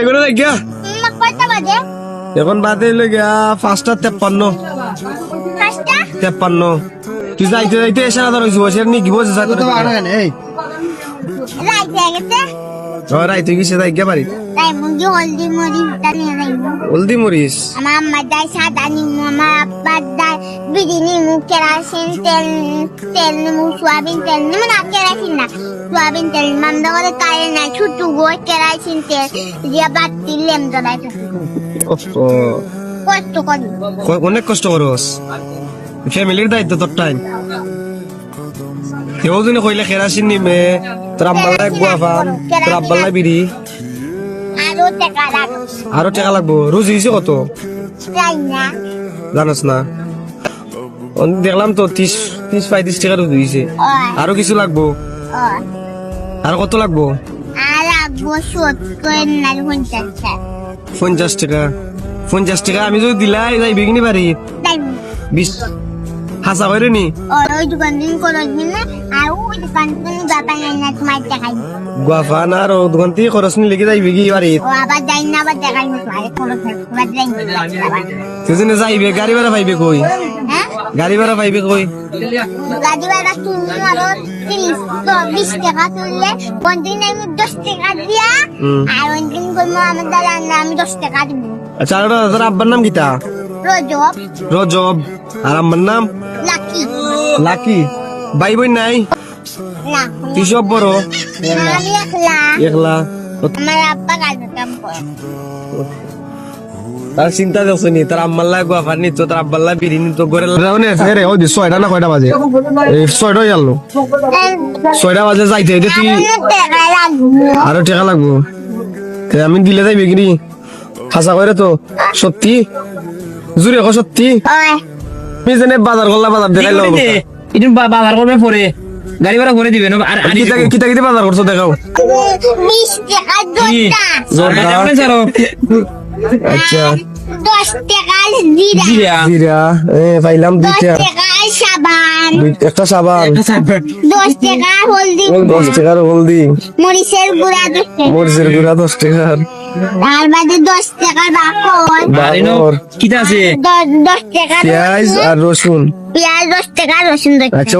এগুলো মা এখন বাদে গিয়া পাঁচটা তেপ্পান্ন। পাঁচটা? তেপ্পান্ন। তুই যাইতে যাইতে এসে আদার হয়েছি বসে নি কি বসে রাইতে রাই তুই কিসে যাই গিয়া বাড়ি। তাই মুগি হলদি মরিস আমার আম্মা দায় সাদা নিমু আমার আব্বার দায় বিড়ি নিমু কেরাসিন তেল তেল সোয়াবিন তেল নিমু না কেরাসিন না। সোয়াবিন তেল মামদা করে কারে না ছুটু গো কেরাসিন তেল। দিয়ে বাতি লেম দলাই কষ্ট। করি। অনেক কষ্ট করস। ফ্যামিলির দায়িত্ব তোর টাইম। কেউ যদি কইলে কেরাসিন নিমে তোর আব্বাল্লাই গুয়া পান তোর আব্বাল্লাই বিড়ি। আরও টাকা লাগবে। আরও টাকা লাগবো। রোজ হয়েছে কত? জানাস না? দেখলাম তো ত্রিশ ত্রিশ পঁয়ত্রিশ টাকা ওই আরও কিছু লাগবো? আর কত লাগবো? পঞ্চাশ টাকা। পঞ্চাশ টাকা। আমি যদি দিলাই যাই বিঘিনি বাড়ি তাই বিশ হাসা করে নি? দিন না আর দোকান থেকে খরচ লেগে বাড়ি সেজন্য যাইবে গাড়ি ভাড়া পাইবে কই? গাড়ি ভাড়া পাইবে কই? গাড়ি ভাড়া তুমি আরও তিরিশ বিশ টাকা তুললে কোনদিন আমি দশ টাকা দিয়া। আর কোনদিন করব আমার দাদা আমি দশ টাকা দিব। আচ্ছা আর তোর আব্বার নাম কিতা? রজব রজব আর আম্মার নাম? লাকি। লাকি। ভাই বোন নাই? না। তুই সব বড় আমি একলা। একলা। আমার আব্বা কাজে কাম করে তার চিন্তা দেখছ নি? তার আম্মার লাই গুয়াফার নি তো তার আব্বার লাই বিড়ি নি তো করে রে ওই ছয়টা না কয়টা বাজে? ছয়টা গেল। ছয়টা বাজে যাইতে হইতে তুই আরও টাকা লাগবো। আমি দিলে যাই বিক্রি খাসা করে তো সত্যি? জুড়ে কো সত্যি? আমি যেনে বাজার করলা বাজার দেখাইলো এটা বাজার করবে পরে। গাড়ি ভাড়া করে দিবেন আর আর কিতা কিতা কিতা বাজার করছ দেখাও। টাকা কি? আচ্ছা। দশ টাকা জিরা। এ পাইলাম দশ দুইটা টাকা সাবান। একটা সাবান। দশ টাকা হলদি দশ টাকার হলদি। মরিচের গুঁড়া দশ টাকা। মরিচের গুঁড়া দশ টাকার। বাদে দশ টাকার বাকর। বাবর আছে? দশ টাকা পেঁয়াজ আর রসুন। পেঁয়াজ দশ টাকা রসুন আচ্ছা।